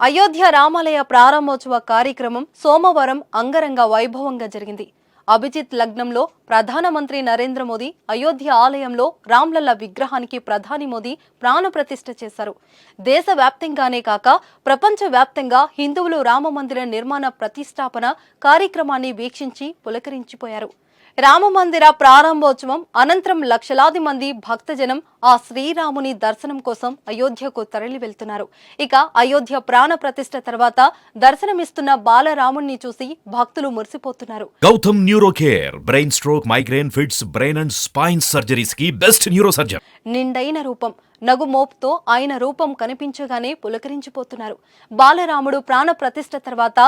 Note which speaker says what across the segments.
Speaker 1: అయోధ్య రామాలయ ప్రారంభోత్సవ కార్యక్రమం సోమవారం అంగరంగ వైభవంగా జరిగింది. అభిజిత్ లగ్నంలో ప్రధానమంత్రి నరేంద్ర మోదీ అయోధ్య ఆలయంలో రామ్లల్ల విగ్రహానికి ప్రధాని మోదీ ప్రాణప్రతిష్ఠ చేశారు. దేశవ్యాప్తంగానే కాక ప్రపంచ వ్యాప్తంగా హిందువులు రామ మందిర నిర్మాణ ప్రతిష్టాపన కార్యక్రమాన్ని వీక్షించి పులకరించిపోయారు. రామ మందిర ప్రారంభోత్సవం అనంతరం లక్షలాది మంది భక్తజనం ఆ శ్రీరాముని దర్శనం కోసం అయోధ్యకు తరలి వెళ్తున్నారు ఇక అయోధ్య ప్రాణ ప్రతిష్ఠ తర్వాత దర్శనమిస్తున్న బాలరాముణ్ణి చూసి భక్తులు మురిసిపోతున్నారు.
Speaker 2: Gautam neuro care brain stroke migraine fits brain and spine సర్జరీస్కి best neuro surgeon
Speaker 1: నిండైన రూపం నగు మోపుతో ఆయన రూపం కనిపించగానే పులకరించిపోతున్నారు. బాలరాముడు ప్రాణ ప్రతిష్ఠ తర్వాత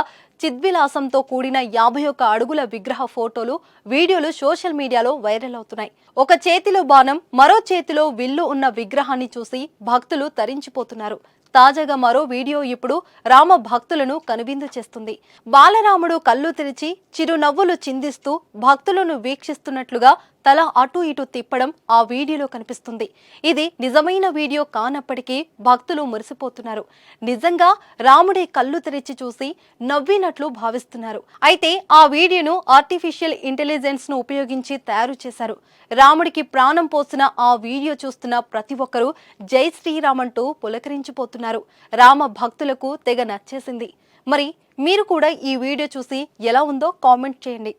Speaker 1: చిద్విలాసంతో కూడిన యాభై ఒక్క అడుగుల విగ్రహ ఫోటోలు వీడియోలు సోషల్ మీడియాలో వైరల్ అవుతున్నాయి. ఒక చేతిలో బాణం మరో చేతిలో విల్లు ఉన్న విగ్రహాన్ని చూసి భక్తులు తరించిపోతున్నారు. తాజాగా మరో వీడియో ఇప్పుడు రామ భక్తులను కనువిందు చేస్తుంది. బాలరాముడు కళ్ళు తెరిచి చిరునవ్వులు చిందిస్తూ భక్తులను వీక్షిస్తున్నట్లుగా తల అటు ఇటు తిప్పడం ఆ వీడియోలో కనిపిస్తుంది. ఇది నిజమైన వీడియో కానప్పటికీ భక్తులు మురిసిపోతున్నారు. నిజంగా రాముడే కళ్ళు తెరిచి చూసి నవ్వినట్లు భావిస్తున్నారు. అయితే ఆ వీడియోను ఆర్టిఫిషియల్ ఇంటెలిజెన్స్ను ఉపయోగించి తయారు చేశారు. రాముడికి ప్రాణం పోసిన ఆ వీడియో చూస్తున్న ప్రతి ఒక్కరూ జై శ్రీరామ్ అంటూ పులకరించిపోతున్నారు. రామ భక్తులకు తెగ నచ్చేసింది. మరి మీరు కూడా ఈ వీడియో చూసి ఎలా ఉందో కామెంట్ చేయండి.